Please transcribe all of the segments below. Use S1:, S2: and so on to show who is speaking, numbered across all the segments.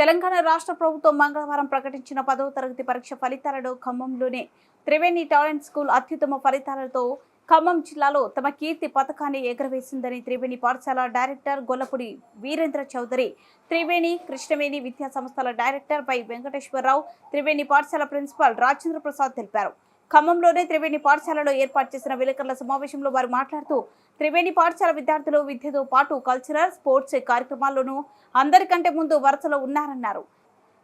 S1: తెలంగాణ రాష్ట్ర ప్రభుత్వం మంగళవారం ప్రకటించిన పదవ తరగతి పరీక్ష ఫలితాలలో ఖమ్మంలోనే త్రివేణి టాలెంట్ స్కూల్ అత్యుత్తమ ఫలితాలతో ఖమ్మం జిల్లాలో తమ కీర్తి పథకాన్ని ఎగరవేసిందని త్రివేణి పాఠశాల డైరెక్టర్ గొల్లపూడి వీరేంద్ర చౌదరి త్రివేణి కృష్ణవేణి విద్యా సంస్థల డైరెక్టర్ వై వెంకటేశ్వరరావు త్రివేణి పాఠశాల ప్రిన్సిపాల్ రాజేంద్ర ప్రసాద్ తెలిపారు. ఖమ్మంలోనే త్రివేణి పాఠశాలలో ఏర్పాటు చేసిన విలేకరుల సమావేశంలో వారు మాట్లాడుతూ త్రివేణి పాఠశాల విద్యార్థులు విద్యతో పాటు కల్చరల్ స్పోర్ట్స్ కార్యక్రమాల్లోనూ అందరికంటే ముందు వరుసలో ఉన్నారన్నారు.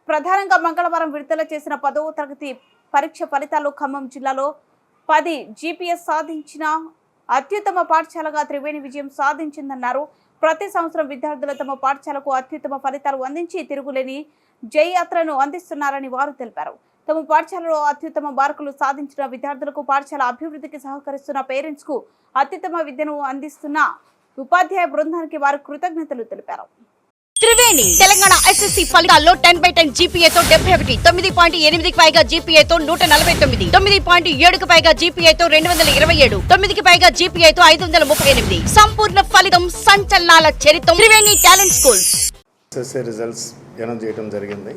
S1: ప్రధానంగా మంగళవారం విడుదల చేసిన పదవ తరగతి పరీక్ష ఫలితాలు ఖమ్మం జిల్లాలో పది జీపీఎస్ సాధించిన అత్యుత్తమ పాఠశాలగా త్రివేణి విజయం సాధించిందన్నారు. ప్రతి సంవత్సరం విద్యార్థులు తమ పాఠశాలకు అత్యుత్తమ ఫలితాలు అందించి తిరుగులేని జై యాత్రను అందిస్తున్నారని వారు తెలిపారు. తమ పాఠశాలలో అత్యుత్తమ మార్కులు సాధించిన విద్యార్థులకు పాఠశాల అభివృద్ధికి సహకరిస్తున్న పేరెంట్స్కు అత్యుత్తమ విద్యను అందిస్తున్న ఉపాధ్యాయ బృందానికి వారు కృతజ్ఞతలు తెలిపారు.
S2: త్రివేణి తెలంగాణ ఎస్ఎస్సి ఫలితాల్లో టెన్ బై టెన్ జీపీఏతో డెబ్బై ఒకటి తొమ్మిది పాయింట్ ఎనిమిదికి పైగా జీపీఏతో నూట నలభై తొమ్మిది తొమ్మిది పాయింట్ ఏడుకు పైగా జీపీఏతో రెండు వందల ఇరవై ఏడు తొమ్మిదికి పైగా జీపీఏతో ఐదు వందల ముప్పై ఎనిమిది. సంపూర్ణ ఫలితం సంచలనాల చరిత్రం. Triveni talent schools.
S3: SSA results చేయడం జరిగింది.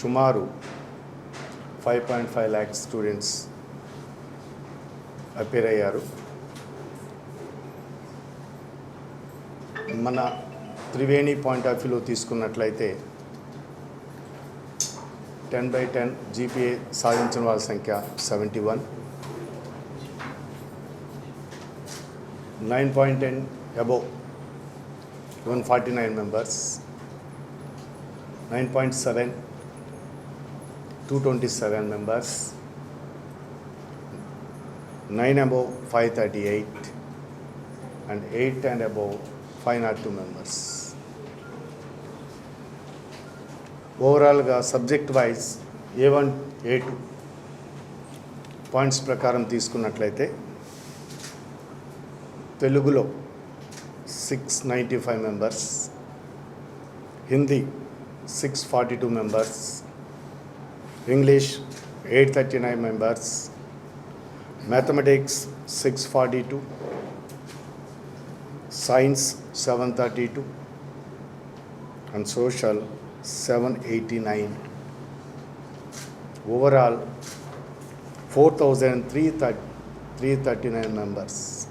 S3: సుమారు five point five lakhs students appear అయ్యారు మన త్రివేణి పాయింట్ ఆఫ్ వ్యూలో తీసుకున్నట్లయితే టెన్ బై టెన్ జీపీఏ సాధించిన వాళ్ళ సంఖ్య seventy one nine point ten above two twenty seven members nine above five thirty eight and eight and above five not two members ఓవరాల్గా subject wise A one A two points ప్రకారం తీసుకున్నట్లయితే తెలుగులో six ninety five members Hindi six forty two members English eight thirty nine members mathematics six forty two science seven thirty two and social seven eighty nine overall four thousand three thirty three thirty nine members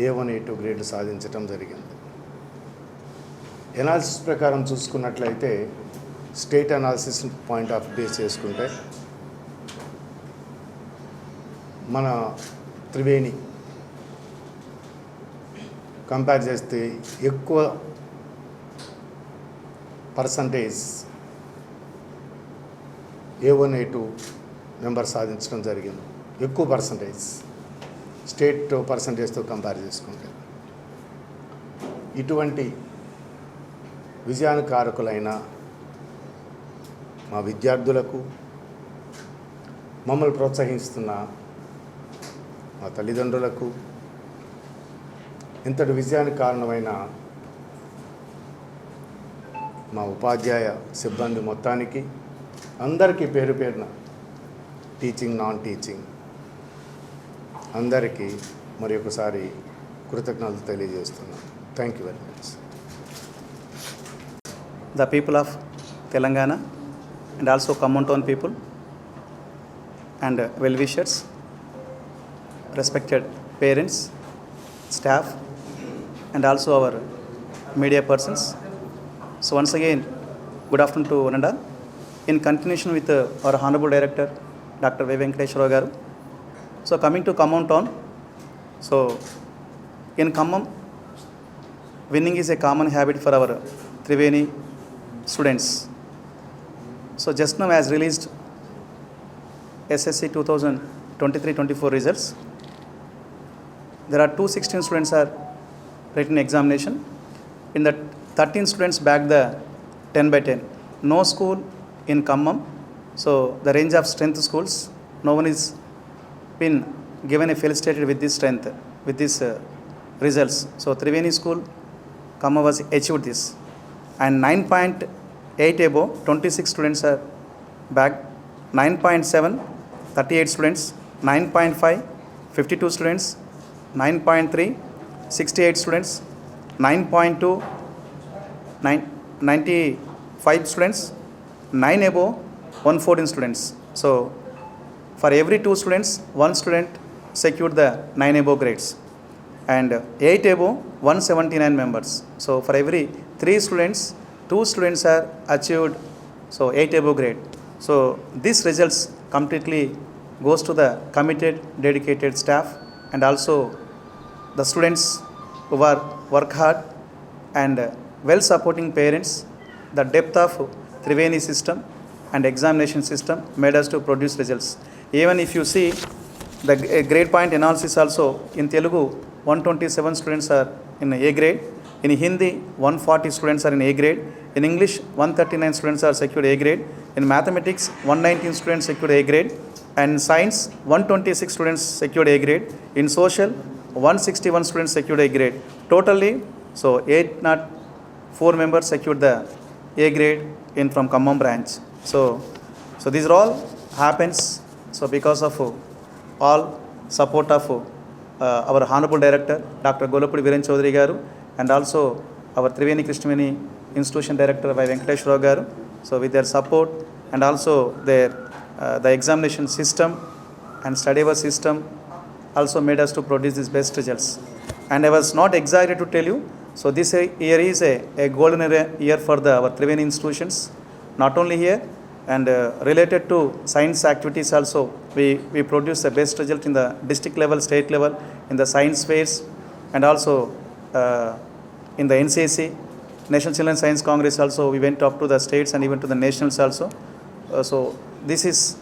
S3: A one A two grade సాధించడం జరిగింది. Analysis ప్రకారం చూసుకున్నట్లయితే state analysis point of base చేసుకుంటే మన Triveni compare చేస్తే ఎక్కువ percentage A one A two member సాధించడం జరిగింది. ఎక్కువ పర్సంటేజ్ స్టేట్ పర్సంటేజ్తో కంపేర్ చేసుకుంటే. ఇటువంటి విజయానుకారకులైన మా విద్యార్థులకు మమ్మల్ని ప్రోత్సహిస్తున్న మా తల్లిదండ్రులకు ఇంతటి విజయానికి కారణమైన మా ఉపాధ్యాయ సిబ్బంది మొత్తానికి అందరికీ పేరు పేరున టీచింగ్ నాన్ టీచింగ్. అందరికీ మరి ఒకసారి కృతజ్ఞతలు తెలియజేస్తున్నాను. Thank you very much
S4: the people of Telangana and also common town people and well wishers, respected parents, staff, and also our media persons. So, once again, good afternoon to one. In continuation with uh, our Honorable Director, Dr. V. Venkateshwara. So, coming to Khammam town, so in Khammam, winning is a common habit for our Triveni students. So just now as released SSC 2023-24 results, there are 216 students are written examination. In that 13 students back the 10 by 10. No school in Kammam. So the range of strength schools, no one is been given a felicitated with this strength, with these uh, results. So Triveni school, Kammam was achieved this. And 9.8 above, 26 students are back. 9.7, 38 students. 9.5, 52 students. 9.3, 68 students. 9.2, 9, 95 students, 9 above, 114 students. So for every two students, one student secured the 9 above grades and 8 above, 179 members. So for every three students, two students are achieved so 8 above grade. So this results completely goes to the committed, dedicated staff and also the students who are work hard and well supporting parents. The depth of Triveni system and examination system made us to produce results. Even if you see the grade point analysis also in Telugu, 127 students are in A grade. In Hindi, 140 students are in A grade. In English, 139 students are secured A grade. In mathematics, 119 students secured A grade. And science, 126 students secured A grade. In social, 161 students secured A grade. Totally, so 804 members secured the A grade in from Kammam branch. So, so these are all happens. So because of all support of uh, our honorable director, Dr. Golapudi Viren Chaudhary garu, and also our Triveni Krishnamini Institution Director by Venkatesh Rogar. So with their support and also their uh, the examination system and study our system also made us to produce these best results. And I was not excited to tell you, so this year is a, a golden year for the our Triveni institutions, not only here and uh, related to science activities also, we, we produce the best result in the district level, state level, in the science phase and also in the NCC, National Children's Science Congress also, we went up to the states and even to the nationals also. Uh, so this is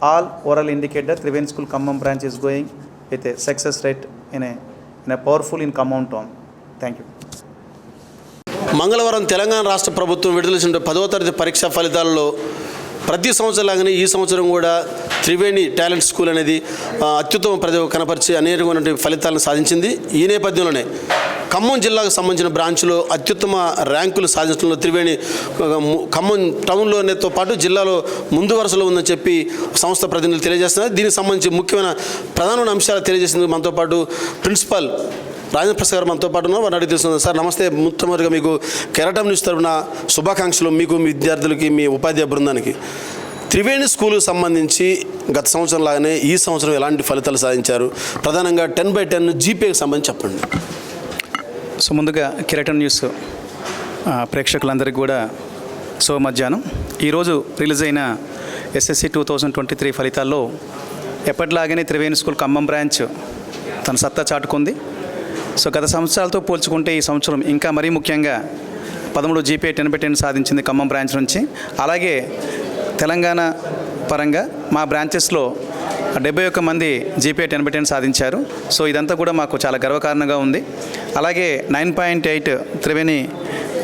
S4: all oral indicate that Triveni School Kammam branch is going with a success rate in a, in a powerful in Kammam town. Thank you.
S5: మంగళవారం తెలంగాణ రాష్ట్ర ప్రభుత్వం విడుదల చేసిన పదవ తరగతి పరీక్షా ఫలితాల్లో ప్రతి సంవత్సరం లాగానే ఈ సంవత్సరం కూడా త్రివేణి టాలెంట్ స్కూల్ అనేది అత్యుత్తమ ప్రతి కనపరిచి అనేకమైనటువంటి ఫలితాలను సాధించింది ఈ నేపథ్యంలోనే ఖమ్మం జిల్లాకు సంబంధించిన బ్రాంచ్లో అత్యుత్తమ ర్యాంకులు సాధించడంలో త్రివేణి ఖమ్మం టౌన్లోనేతో పాటు జిల్లాలో ముందు వరుసలో ఉందని చెప్పి సంస్థ ప్రతినిధులు తెలియజేస్తున్నారు. దీనికి సంబంధించి ముఖ్యమైన ప్రధానమైన అంశాలు తెలియజేసింది మనతో పాటు ప్రిన్సిపల్ రాజేంద్ర ప్రసాద్ గారు మనతో పాటు ఉన్నారు. వారిని అడిగి తెలుస్తుంది సార్ నమస్తే. మొట్టమొదటిగా మీకు కెరటం న్యూస్ తరఫున శుభాకాంక్షలు. మీకు మీ విద్యార్థులకి మీ ఉపాధ్యాయ బృందానికి. త్రివేణి స్కూల్కి సంబంధించి గత సంవత్సరం లాగానే ఈ సంవత్సరం ఎలాంటి ఫలితాలు సాధించారు? ప్రధానంగా టెన్ బై టెన్ జీపేకి సంబంధించి చెప్పండి.
S4: సో ముందుగా కిరటన్ న్యూస్ ప్రేక్షకులందరికీ కూడా శుభ మధ్యాహ్నం ఈరోజు రిలీజ్ అయిన SSC two thousand twenty three ఫలితాల్లో ఎప్పటిలాగానే త్రివేణి స్కూల్ ఖమ్మం బ్రాంచ్ తన సత్తా చాటుకుంది. సో గత సంవత్సరాలతో పోల్చుకుంటే ఈ సంవత్సరం ఇంకా మరీ ముఖ్యంగా పదమూడు జీపీఏ టెన్ బై టెన్ సాధించింది ఖమ్మం బ్రాంచ్ నుంచి. అలాగే తెలంగాణ పరంగా మా బ్రాంచెస్లో డెబ్బై ఒక్క మంది జీపీఏ టెన్ బై టెన్ సాధించారు. సో ఇదంతా కూడా మాకు చాలా గర్వకారణంగా ఉంది. అలాగే నైన్ పాయింట్ ఎయిట్ త్రివేణి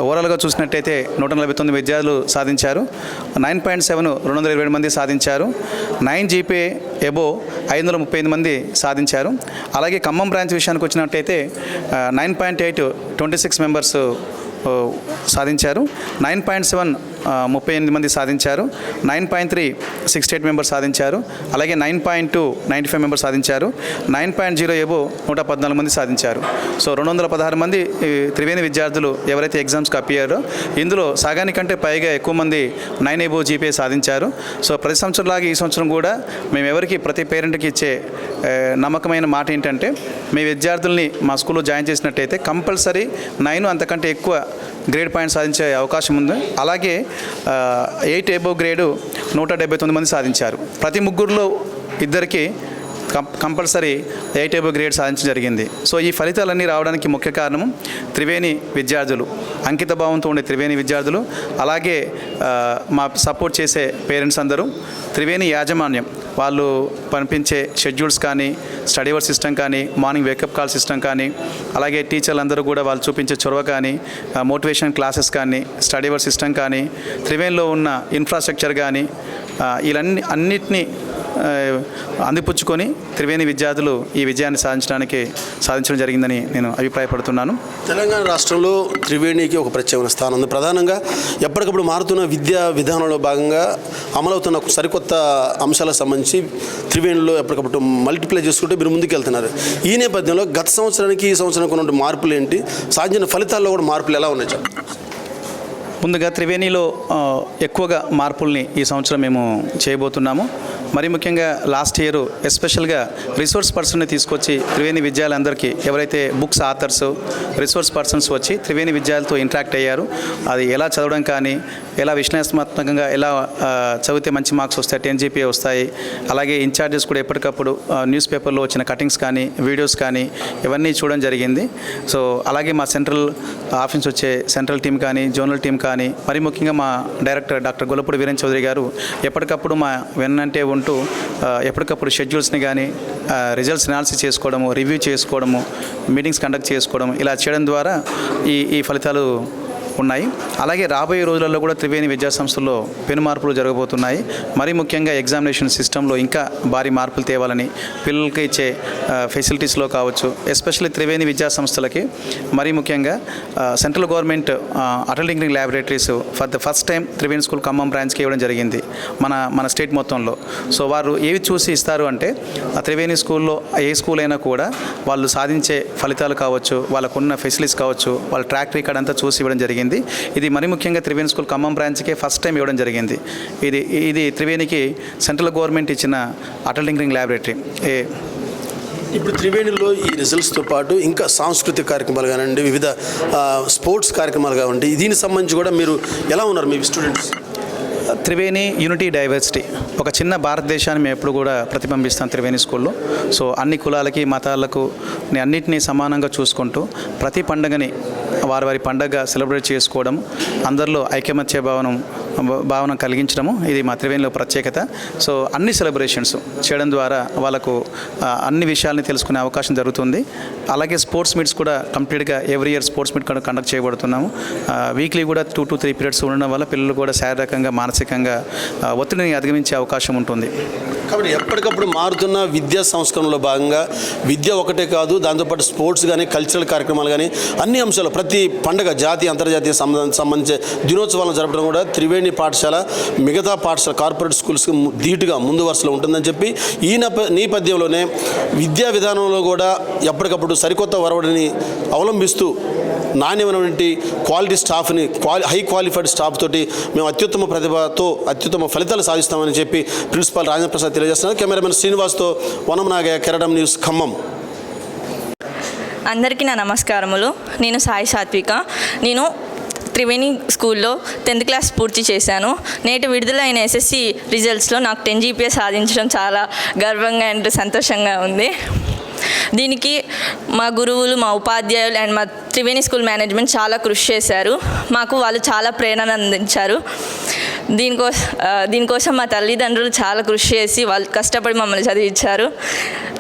S4: ఓవరాల్గా చూసినట్టయితే నూట నలభై తొమ్మిది విద్యార్థులు సాధించారు. నైన్ పాయింట్ సెవెన్ రెండు వందల ఇరవై మంది సాధించారు. నైన్ జీపే ఎబో ఐదు వందల ముప్పై ఎనిమిది మంది సాధించారు. అలాగే ఖమ్మం బ్రాంచ్ విషయానికి వచ్చినట్టయితే nine point eight twenty six members సాధించారు. నైన్ పాయింట్ సెవెన్ ముప్పై ఎనిమిది మంది సాధించారు. Nine point three sixty eight members సాధించారు. అలాగే nine point two ninety five members సాధించారు. నైన్ పాయింట్ జీరో ఏబో నూట పద్నాలుగు మంది సాధించారు. సో రెండు వందల పదహారు మంది త్రివేణి విద్యార్థులు ఎవరైతే ఎగ్జామ్స్కి అప్పియారో ఇందులో సగానికంటే పైగా ఎక్కువ మంది నైన్ ఏబో జీపీఏ సాధించారు. సో ప్రతి సంవత్సరం లాగా ఈ సంవత్సరం కూడా మేము ఎవరికి ప్రతి పేరెంట్కి ఇచ్చే నమ్మకమైన మాట ఏంటంటే మీ విద్యార్థుల్ని మా స్కూల్లో జాయిన్ చేసినట్టయితే కంపల్సరీ నైన్ అంతకంటే ఎక్కువ గ్రేడ్ పాయింట్ సాధించే అవకాశం ఉంది. అలాగే ఎయిట్ ఏబో గ్రేడు నూట డెబ్బై తొమ్మిది మంది సాధించారు. ప్రతి ముగ్గురులో ఇద్దరికి కంపల్సరీ ఎయిట్ గ్రేడ్ సాధించడం జరిగింది. సో ఈ ఫలితాలన్నీ రావడానికి ముఖ్య కారణం త్రివేణి విద్యార్థులు. అంకిత భావంతో ఉండే త్రివేణి విద్యార్థులు అలాగే మా సపోర్ట్ చేసే పేరెంట్స్ అందరూ త్రివేణి యాజమాన్యం. వాళ్ళు పంపించే షెడ్యూల్స్ కానీ స్టడీ అవర్ సిస్టమ్ కానీ morning wake up call system కానీ అలాగే టీచర్లు అందరూ కూడా వాళ్ళు చూపించే చొరవ కానీ మోటివేషన్ క్లాసెస్ కానీ స్టడీ అవర్ సిస్టమ్ కానీ త్రివేణిలో ఉన్న ఇన్ఫ్రాస్ట్రక్చర్ కానీ ఆ, అన్నిటినీ అందిపుచ్చుకొని త్రివేణి విద్యార్థులు ఈ విజయాన్ని సాధించడానికి సాధించడం జరిగిందని నేను అభిప్రాయపడుతున్నాను.
S5: తెలంగాణ రాష్ట్రంలో త్రివేణికి ఒక ప్రత్యేకమైన స్థానం ఉంది. ప్రధానంగా ఎప్పటికప్పుడు మారుతున్న విద్యా విధానంలో భాగంగా అమలవుతున్న సరికొత్త అంశాలకు సంబంధించి త్రివేణిలో ఎప్పటికప్పుడు మల్టిప్లై చేసుకుంటూ మీరు ముందుకు వెళ్తున్నారు ఈ నేపథ్యంలో గత సంవత్సరానికి ఈ సంవత్సరానికి ఉన్న మార్పులు ఏంటి? సాధించిన ఫలితాల్లో కూడా మార్పులు ఎలా ఉన్నాయి
S4: ముందుగా త్రివేణిలో ఎక్కువగా మార్పుల్ని ఈ సంవత్సరం మేము చేయబోతున్నాము. మరి ముఖ్యంగా లాస్ట్ ఇయర్ ఎస్పెషల్గా రిసోర్స్ పర్సన్ని తీసుకొచ్చి త్రివేణి విద్యాలందరికీ ఎవరైతే బుక్స్ ఆథర్స్ రిసోర్స్ పర్సన్స్ వచ్చి త్రివేణి విద్యాలతో ఇంటరాక్ట్ అయ్యారు అది ఎలా చదవడం కానీ ఎలా విశ్లేషణాత్మకంగా ఎలా చదివితే మంచి మార్క్స్ వస్తాయి టెన్ జీపీఏ వస్తాయి అలాగే ఇన్ఛార్జెస్ కూడా ఎప్పటికప్పుడు న్యూస్ పేపర్లో వచ్చిన కటింగ్స్ కానీ వీడియోస్ కానీ ఇవన్నీ చూడడం జరిగింది. సో అలాగే మా సెంట్రల్ ఆఫీస్ వచ్చే సెంట్రల్ టీం కానీ జోనల్ టీం కానీ మరి ముఖ్యంగా మా డైరెక్టర్ డాక్టర్ గొల్లపూడి వీరేన్ చౌదరి గారు ఎప్పటికప్పుడు మా వెన్నంటే ఉంటూ ఎప్పటికప్పుడు షెడ్యూల్స్ని కానీ రిజల్ట్స్ అనాలిసిస్ చేసుకోవడము రివ్యూ చేసుకోవడము మీటింగ్స్ కండక్ట్ చేసుకోవడం ఇలా చేయడం ద్వారా ఈ ఈ ఫలితాలు ఉన్నాయి. అలాగే రాబోయే రోజులలో కూడా త్రివేణి విద్యా సంస్థల్లో పెను మార్పులు జరగబోతున్నాయి. మరీ ముఖ్యంగా ఎగ్జామినేషన్ సిస్టంలో ఇంకా భారీ మార్పులు తేవాలని పిల్లలకి ఇచ్చే ఫెసిలిటీస్లో కావచ్చు ఎస్పెషల్లీ త్రివేణి విద్యా సంస్థలకి మరీ ముఖ్యంగా central government Atal tinkering laboratories for the first time Triveni school Khammam బ్రాంచ్కి ఇవ్వడం జరిగింది మన మన స్టేట్ మొత్తంలో. సో వారు ఏవి చూసి ఇస్తారు అంటే ఆ త్రివేణి స్కూల్లో ఏ స్కూల్ అయినా కూడా వాళ్ళు సాధించే ఫలితాలు కావచ్చు వాళ్ళకున్న ఫెసిలిటీస్ కావచ్చు వాళ్ళ ట్రాక్ రికార్డ్ అంతా చూసి ఇవ్వడం జరిగింది. ఇది మరి ముఖ్యంగా త్రివేణి స్కూల్ ఖమ్మం బ్రాంచ్కే ఫస్ట్ టైం ఇవ్వడం జరిగింది. ఇది ఇది త్రివేణికి సెంట్రల్ గవర్నమెంట్ ఇచ్చిన అటల్ టింకరింగ్ ల్యాబొరేటరీ. ఏ
S5: ఇప్పుడు త్రివేణిలో ఈ రిజల్ట్స్తో పాటు ఇంకా సాంస్కృతిక కార్యక్రమాలు కానివ్వండి వివిధ స్పోర్ట్స్ కార్యక్రమాలు కానివ్వండి దీనికి సంబంధించి కూడా మీరు ఎలా ఉన్నారు మీ స్టూడెంట్స్?
S4: Triveni unity diversity. ఒక చిన్న భారతదేశాన్ని మేము ఎప్పుడు కూడా ప్రతిబింబిస్తాం త్రివేణి స్కూల్లో. సో అన్ని కులాలకి మతాలకు అన్నింటినీ సమానంగా చూసుకుంటూ ప్రతి పండుగని వారి వారి పండగ సెలబ్రేట్ చేసుకోవడం అందరిలో ఐకమత్య భావనం భావన కలిగించడము ఇది మా త్రివేణిలో ప్రత్యేకత. సో అన్ని సెలబ్రేషన్స్ చేయడం ద్వారా వాళ్ళకు అన్ని విషయాల్ని తెలుసుకునే అవకాశం జరుగుతుంది. అలాగే స్పోర్ట్స్ మీట్స్ కూడా కంప్లీట్గా ఎవ్రీ ఇయర్ స్పోర్ట్స్ మీట్ కూడా కండక్ట్ చేయబడుతున్నాము. వీక్లీ కూడా టూ టు త్రీ పీరియడ్స్ ఉండడం వల్ల పిల్లలు కూడా శారీరకంగా మానసికంగా ఒత్తిడిని అధిగమించే అవకాశం ఉంటుంది.
S5: కాబట్టి ఎప్పటికప్పుడు మారుతున్న విద్యా సంస్కరణలో భాగంగా విద్య ఒకటే కాదు దాంతోపాటు స్పోర్ట్స్ కానీ కల్చరల్ కార్యక్రమాలు కానీ అన్ని అంశాలు ప్రతి పండుగ జాతీయ అంతర్జాతీయ సంబంధించే దినోత్సవాలను జరపడం కూడా త్రివేణి పాఠశాల మిగతా పాఠశాల కార్పొరేట్ స్కూల్స్కి ధీటుగా ముందు వరుసలో ఉంటుందని చెప్పి ఈ నేప నేపథ్యంలోనే విద్యా విధానంలో కూడా ఎప్పటికప్పుడు సరికొత్త వరవడిని అవలంబిస్తూ నాణ్యమైనటువంటి క్వాలిటీ స్టాఫ్ని క్వాలి హై క్వాలిఫైడ్ స్టాఫ్ తోటి మేము అత్యుత్తమ ప్రతిభతో అత్యుత్తమ ఫలితాలు సాధిస్తామని చెప్పి ప్రిన్సిపాల్ రాజేంద్ర ప్రసాద్ తెలియజేస్తున్నారు. కెమెరామెన్ శ్రీనివాస్తో వనం నాగయ్య కెరడం న్యూస్ ఖమ్మం.
S6: అందరికీ నా నమస్కారములు. నేను సాయి సాత్విక. నేను త్రివేణి స్కూల్లో టెన్త్ క్లాస్ పూర్తి చేశాను. నేటి విడుదలైన ఎస్ఎస్సి రిజల్ట్స్లో నాకు టెన్ జీపీఏ సాధించడం చాలా గర్వంగా అండ్ సంతోషంగా ఉంది. దీనికి మా గురువులు మా ఉపాధ్యాయులు అండ్ మా త్రివేణి స్కూల్ మేనేజ్మెంట్ చాలా కృషి చేశారు. మాకు వాళ్ళు చాలా ప్రేరణ అందించారు. దీనికో దీనికోసం మా తల్లిదండ్రులు చాలా కృషి చేసి వాళ్ళు కష్టపడి మమ్మల్ని చదివించారు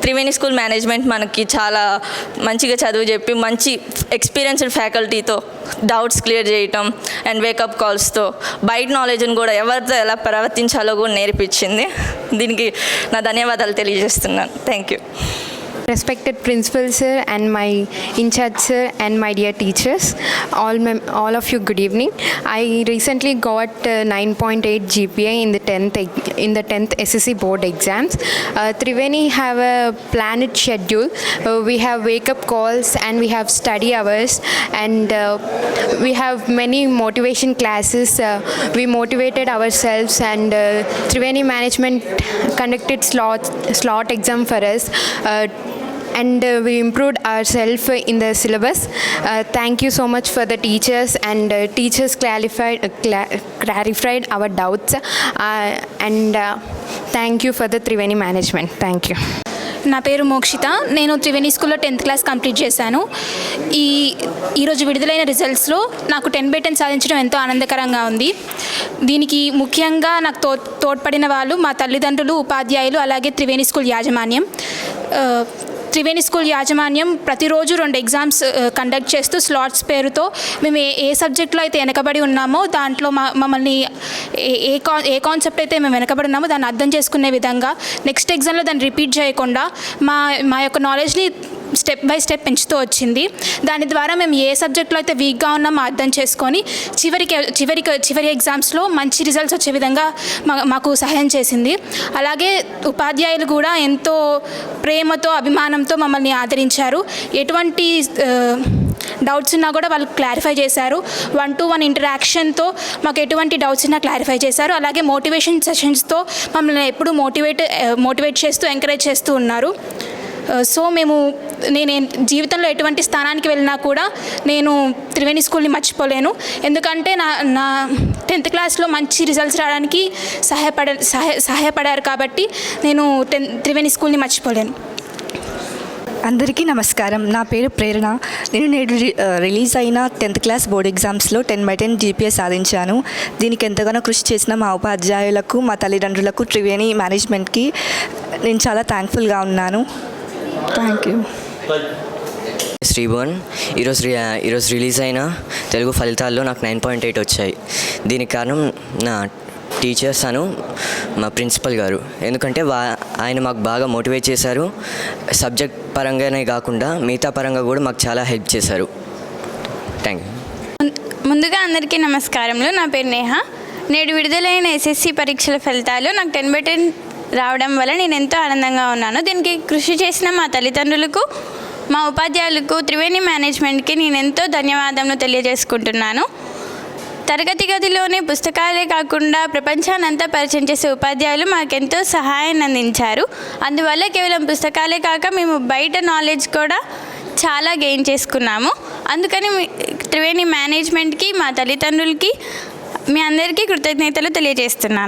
S6: త్రివేణి స్కూల్ మేనేజ్మెంట్ మనకి చాలా మంచిగా చదువు చెప్పి మంచి ఎక్స్పీరియన్స్డ్ ఫ్యాకల్టీతో డౌట్స్ క్లియర్ చేయటం అండ్ వేకప్ కాల్స్తో బయట నాలెడ్జ్ని కూడా ఎవరితో ఎలా ప్రవర్తించాలో కూడా నేర్పించింది. దీనికి నా ధన్యవాదాలు తెలియజేస్తున్నాను. Thank you
S7: Respected principal sir and my in charge sir and my dear teachers, all all of you good evening. I recently got uh, 9.8 GPA in the 10th ex- in the 10th SSC board exams. Uh, Triveni have a planned schedule. Uh, we have wake up calls and we have study hours and uh, we have many motivation classes. Uh, we motivated ourselves and uh, Triveni management conducted slot slot exam for us. Uh, and we improved our self in the syllabus thank you so much for the teachers and teachers clarified clarified our doubts and thank you for the Triveni management thank you
S8: నా పేరు మోక్షిత. నేను త్రివేణి స్కూల్లో tenth class complete చేశాను. ఈ ఈరోజు విడుదలైన రిజల్ట్స్లో నాకు ten by ten సాధించడం ఎంతో ఆనందకరంగా ఉంది. దీనికి ముఖ్యంగా నాకు తో తోడ్పడిన వాళ్ళు మా తల్లిదండ్రులు ఉపాధ్యాయులు అలాగే త్రివేణి స్కూల్ యాజమాన్యం. Uh, త్రివేణి స్కూల్ యాజమాన్యం ప్రతిరోజు రెండు ఎగ్జామ్స్ కండక్ట్ చేస్తూ స్లాట్స్ పేరుతో మేము ఏ ఏ సబ్జెక్ట్లో అయితే వెనకబడి ఉన్నామో దాంట్లో మా మమ్మల్ని ఏ ఏ కా ఏ కాన్సెప్ట్ అయితే మేము వెనకబడి ఉన్నామో దాన్ని అర్థం చేసుకునే విధంగా నెక్స్ట్ ఎగ్జామ్లో దాన్ని రిపీట్ చేయకుండా మా మా యొక్క నాలెడ్జ్ని స్టెప్ బై స్టెప్ పెంచుతూ వచ్చింది. దాని ద్వారా మేము ఏ సబ్జెక్ట్లో అయితే వీక్గా ఉన్నామో అర్థం చేసుకొని చివరికి చివరికి చివరి ఎగ్జామ్స్లో మంచి రిజల్ట్స్ వచ్చే విధంగా మా మాకు సహాయం చేసింది. అలాగే ఉపాధ్యాయులు కూడా ఎంతో ప్రేమతో అభిమానంతో మమ్మల్ని ఆదరించారు. ఎటువంటి డౌట్స్ ఉన్నా కూడా వాళ్ళు క్లారిఫై చేశారు. వన్ టు వన్ ఇంటరాక్షన్తో మాకు ఎటువంటి డౌట్స్ ఉన్నా క్లారిఫై చేశారు. అలాగే మోటివేషన్ సెషన్స్తో మమ్మల్ని ఎప్పుడు మోటివేట్ మోటివేట్ చేస్తూ ఎంకరేజ్ చేస్తూ ఉన్నారు. Uh, సో మేము నేను జీవితంలో ఎటువంటి స్థానానికి వెళ్ళినా కూడా నేను త్రివేణి స్కూల్ని మర్చిపోలేను. ఎందుకంటే నా నా టెన్త్ క్లాస్లో మంచి రిజల్ట్స్ రావడానికి సహాయపడ సహాయ సహాయపడారు కాబట్టి నేను టెన్ త్రివేణి స్కూల్ని మర్చిపోలేను.
S9: అందరికీ నమస్కారం. నా పేరు ప్రేరణ. నేను నేడు రి- uh, రిలీజ్ అయిన టెన్త్ క్లాస్ బోర్డ్ ఎగ్జామ్స్లో టెన్ బై టెన్ జీపీఏ సాధించాను. దీనికి ఎంతగానో కృషి చేసిన మా ఉపాధ్యాయులకు మా తల్లిదండ్రులకు త్రివేణి మేనేజ్మెంట్కి నేను చాలా థ్యాంక్ఫుల్గా ఉన్నాను. థ్యాంక్ యూ
S10: శ్రీభువన్ ఈరోజు రి- ఈరోజు రిలీజ్ అయిన తెలుగు ఫలితాల్లో నాకు నైన్ పాయింట్ ఎయిట్ వచ్చాయి. దీనికి కారణం నా టీచర్స్ అను మా ప్రిన్సిపల్ గారు. ఎందుకంటే వా ఆయన మాకు బాగా మోటివేట్ చేశారు. సబ్జెక్ట్ పరంగానే కాకుండా మిగతా పరంగా కూడా మాకు చాలా హెల్ప్ చేశారు. థ్యాంక్ యూ
S11: ముందుగా అందరికీ నమస్కారములు. నా పేరు నేహ. నేడు విడుదలైన ఎస్ఎస్సి పరీక్షల ఫలితాలు నాకు టెన్ బై టెన్ రావడం వల్ల నేను ఎంతో ఆనందంగా ఉన్నాను. దీనికి కృషి చేసిన మా తల్లిదండ్రులకు మా ఉపాధ్యాయులకు త్రివేణి మేనేజ్మెంట్కి నేను ఎంతో ధన్యవాదములు తెలియజేసుకుంటున్నాను. తరగతి గదిలోనే పుస్తకాలే కాకుండా ప్రపంచానంతా పరిచయం చేసే ఉపాధ్యాయులు మాకెంతో సహాయాన్ని అందించారు. అందువల్ల కేవలం పుస్తకాలే కాక మేము బయట నాలెడ్జ్ కూడా చాలా గెయిన్ చేసుకున్నాము. అందుకని మీ- త్రివేణి మేనేజ్మెంట్కి మా తల్లిదండ్రులకి మీ అందరికీ కృతజ్ఞతలు తెలియజేస్తున్నాను.